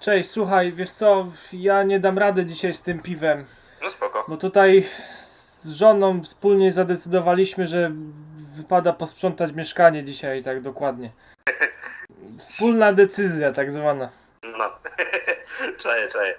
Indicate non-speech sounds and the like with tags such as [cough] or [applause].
Cześć, słuchaj, wiesz co, ja nie dam rady dzisiaj z tym piwem, No spoko. bo tutaj z żoną wspólnie zadecydowaliśmy, że wypada posprzątać mieszkanie dzisiaj, tak dokładnie. [laughs] Wspólna decyzja, tak zwana. No. [laughs] czaję, czaję.